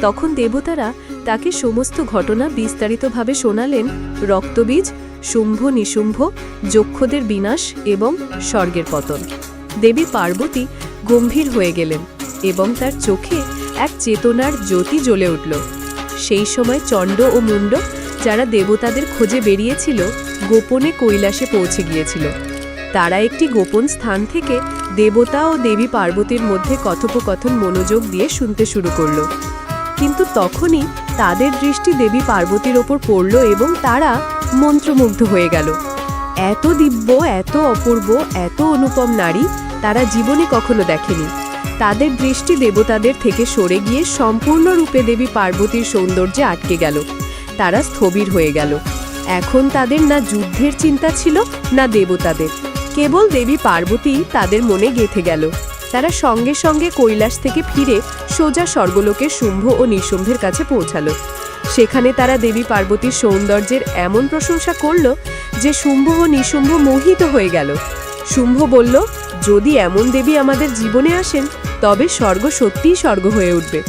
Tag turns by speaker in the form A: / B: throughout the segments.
A: তখন দেবতারা তাকে সমস্ত ঘটনা বিস্তারিতভাবে শোনালেন রক্তবীজ, শুম্ভ, নিশুম্ভ, যক্ষদের বিনাশ এবং স্বর্গের পতন। দেবী পার্বতী গম্ভীর হয়ে গেলেন এবং তার চোখে এক চেতনার জ্যোতি জ্বলে উঠল। সেই সময় চণ্ড ও মুন্ড যারা দেবতাদের খোঁজে বেরিয়েছিল গোপনে কৈলাসে পৌঁছে গিয়েছিল। তারা একটি গোপন স্থান থেকে দেবতা ও দেবী পার্বতীর মধ্যে কথোপকথন মনোযোগ দিয়ে শুনতে শুরু করল। কিন্তু তখনই তাদের দৃষ্টি দেবী পার্বতীর ওপর পড়ল এবং তারা মন্ত্রমুগ্ধ হয়ে গেল। এত দিব্য, এত অপূর্ব, এত অনুপম নারী তারা জীবনে কখনো দেখেনি। তাদের দৃষ্টি দেবতাদের থেকে সরে গিয়ে সম্পূর্ণরূপে দেবী পার্বতীর সৌন্দর্যে আটকে গেল। তারা স্থবির হয়ে গেল। এখন তাদের না যুদ্ধের চিন্তা ছিল, না দেবতাদের। কেবল দেবী পার্বতী তাদের মনে গেঁথে গেল। তারা সঙ্গে সঙ্গে কৈলাস থেকে ফিরে সোজা স্বর্গলোকে শুম্ভ ও নিশুম্ভের কাছে পৌঁছালো। সেখানে তারা দেবী পার্বতীর সৌন্দর্যের এমন প্রশংসা করল যে শুম্ভ ও নিশুম্ভ মোহিত হয়ে গেল। শুম্ভ বলল, যদি এমন দেবী আমাদের জীবনে আসেন, তবে স্বর্গ সত্যিই স্বর্গ হয়ে উঠবে।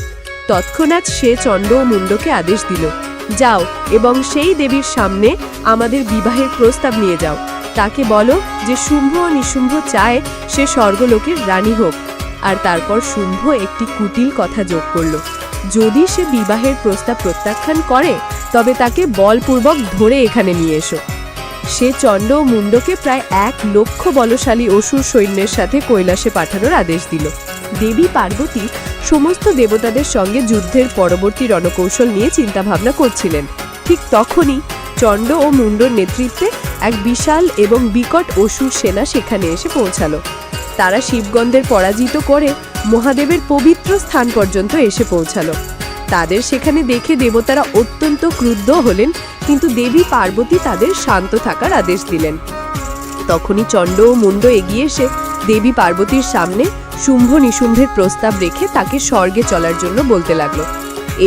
A: তৎক্ষণাৎ সে চণ্ড ও মুন্ডকে আদেশ দিল, যাও এবং সেই দেবীর সামনে আমাদের বিবাহের প্রস্তাব নিয়ে যাও। তাকে বলো যে শুম্ভ ও নিশুম্ভ চায় সে স্বর্গলোকের রানী হোক। আর তারপর শুম্ভ একটি কুটিল কথা যোগ করল। যদি সে বিবাহের প্রস্তাব প্রত্যাখ্যান করে, তবে তাকে বলপূর্বক ধরে এখানে নিয়ে এসো। সে চণ্ড ও মুন্ডকে প্রায় এক লক্ষ বলশালী অসুর সৈন্যের সাথে কৈলাসে পাঠানোর আদেশ দিল। দেবী পার্বতী সমস্ত দেবতাদের সঙ্গে যুদ্ধের পরবর্তী রণকৌশল নিয়ে চিন্তাভাবনা করছিলেন। ঠিক তখনই চণ্ড ও মুন্ডর নেতৃত্বে এক বিশাল এবং বিকট অসুর সেনা সেখানে এসে পৌঁছালো। তারা শিবগন্ধের পরাজিত করে মহাদেবের পবিত্র স্থান পর্যন্ত এসে পৌঁছালো। তাদের সেখানে দেখে দেবতারা অত্যন্ত ক্রুদ্ধ হলেন, কিন্তু দেবী পার্বতী তাদের শান্ত থাকার আদেশ দিলেন। তখনই চণ্ড ও মুন্ড এগিয়ে এসে দেবী পার্বতীর সামনে শুম্ভ নিশুম্ভের প্রস্তাব রেখে তাকে স্বর্গে চলার জন্য বলতে লাগল।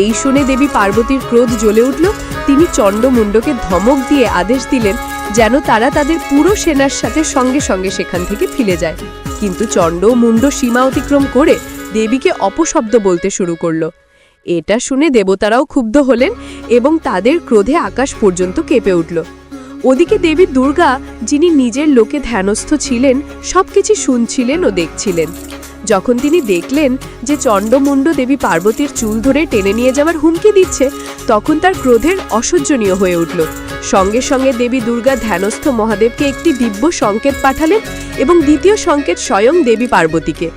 A: এই শুনে দেবী পার্বতীর ক্রোধ জ্বলে উঠল। তিনি চণ্ডমুণ্ডকে ধমক দিয়ে আদেশ দিলেন যেন তারা তাদের পুরো সেনার সাথে সঙ্গে সঙ্গে সেখান থেকে ফিরে যায়। কিন্তু চণ্ড মুন্ড সীমা অতিক্রম করে দেবীকে অপশব্দ বলতে শুরু করল। এটা শুনে দেবতারাও ক্ষুব্ধ হলেন এবং তাদের ক্রোধে আকাশ পর্যন্ত কেঁপে উঠল। ওদিকে দেবী দুর্গা, যিনি নিজের লোকে ধ্যানস্থ ছিলেন, সবকিছু শুনছিলেন ও দেখছিলেন। যখন তিনি দেখলেন যে চণ্ডমুণ্ড দেবী পার্বতীর চুল ধরে টেনে নিয়ে যাওয়ার হুমকি দিচ্ছে, তখন তার ক্রোধের অসহ্যনীয় হয়ে উঠল। সঙ্গে সঙ্গে দেবী দুর্গা ধ্যানস্থ মহাদেবকে একটি দিব্য সংকেত পাঠালেন এবং দ্বিতীয় সংকেত স্বয়ং দেবী পার্বতীকে।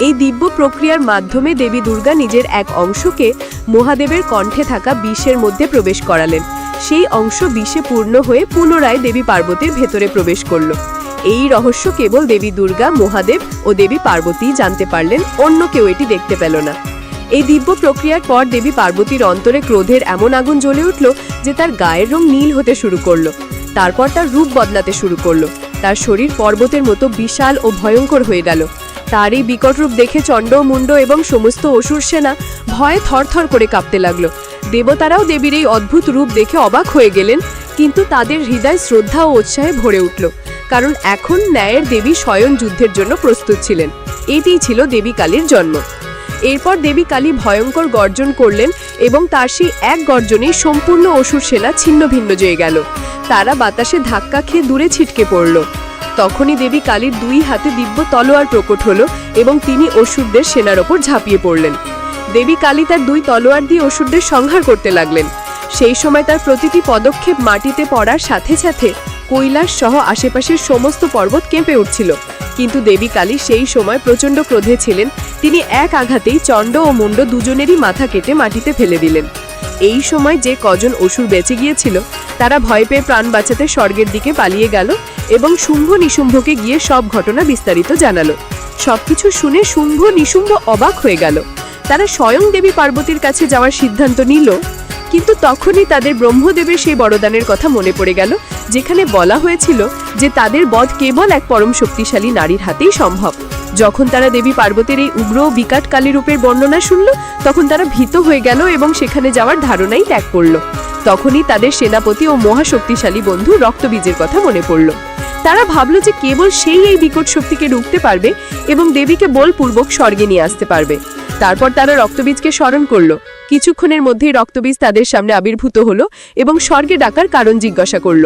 A: এই দিব্য প্রক্রিয়ার মাধ্যমে দেবী দুর্গা নিজের এক অংশকে মহাদেবের কণ্ঠে থাকা বিষের মধ্যে প্রবেশ করালেন। সেই অংশ বিষে পূর্ণ হয়ে পুনরায় দেবী পার্বতীর ভেতরে প্রবেশ করল। এই রহস্য কেবল দেবী দুর্গা, মহাদেব ও দেবী পার্বতী জানতে পারলেন, অন্য কেউ এটি দেখতে পেল না। এই দিব্য প্রক্রিয়ার পর দেবী পার্বতীর অন্তরে ক্রোধের এমন আগুন জ্বলে উঠল যে তার গায়ের রং নীল হতে শুরু করল। তারপর তার রূপ বদলাতে শুরু করল। তার শরীর পর্বতের মতো বিশাল ও ভয়ঙ্কর হয়ে গেল। তার এই বিকট রূপ দেখে চণ্ড মুন্ড এবং সমস্ত অসুর সেনা ভয়ে থরথর করে কাঁপতে লাগল। দেবতারাও দেবীর এই অদ্ভুত রূপ দেখে অবাক হয়ে গেলেন, কিন্তু তাদের হৃদয় শ্রদ্ধা ও উৎসাহে ভরে উঠল। কারণ এখন ন্যায়ের দেবী স্বয়ং যুদ্ধের জন্য প্রস্তুত ছিলেন। এটিই ছিল দেবী কালীর জন্ম। এরপর দেবী কালী ভয়ঙ্কর গর্জন করলেন এবং তার সেই এক গর্জনেই সম্পূর্ণ অসুর সেনা ছিন্ন ভিন্ন জয়ে গেল। তারা বাতাসে ধাক্কা খেয়ে দূরে ছিটকে পড়ল। তখনই দেবী কালীর দুই হাতে দিব্য তলোয়ার প্রকট হলো এবং তিনি অসুরদের সেনার ওপর ঝাঁপিয়ে পড়লেন। দেবী কালী তার দুই তলোয়ার দিয়ে অসুরদের সংহার করতে লাগলেন। সেই সময় তার প্রতিটি পদক্ষেপ মাটিতে পড়ার সাথে সাথে কৈলাস সহ আশেপাশের সমস্ত পর্বত কেঁপে উঠছিল। কিন্তু দেবী কালী সেই সময় প্রচণ্ড ক্রোধে ছিলেন। তিনি এক আঘাতেই চণ্ড ও মুন্ড দুজনেরই মাথা কেটে মাটিতে ফেলে দিলেন। এই সময় যে কজন অসুর বেঁচে গিয়েছিল, তারা ভয় পেয়ে প্রাণ বাঁচাতে স্বর্গের দিকে পালিয়ে গেল এবং শুম্ভ নিশুম্ভকে গিয়ে সব ঘটনা বিস্তারিত জানালো। সবকিছু শুনে শুম্ভ নিশুম্ভ অবাক হয়ে গেল। তারা স্বয়ং দেবী পার্বতীর কাছে যাওয়ার সিদ্ধান্ত নিল কিন্তু তখনই তাদের ব্রহ্মদেবের সেই বরদানের কথা মনে পড়ে গেল, যেখানে বলা হয়েছিল যে তাদের বধ কেবল এক পরম শক্তিশালী নারীর হাতেই সম্ভব। যখন তারা দেবী পার্বতীর এই উগ্র বিকাট কালী রূপের বর্ণনা শুনল, তখন তারা ভীত হয়ে গেল এবং সেখানে যাওয়ার ধারণাই ত্যাগ করল। তখনই তাদের সেনাপতি ও মহাশক্তিশালী বন্ধু রক্তবীজের কথা মনে পড়ল।
B: তারা ভাবল যে কেবল সেই এই বিকট শক্তিকে রুখতে পারবে এবং দেবীকে বলপূর্বক স্বর্গে নিয়ে আসতে পারবে। তারপর তারা রক্তবীজকে স্মরণ করল। কিছুক্ষণের মধ্যেই রক্তবীজ তাদের সামনে আবির্ভূত হলো এবং স্বর্গে ডাকার কারণ জিজ্ঞাসা করল।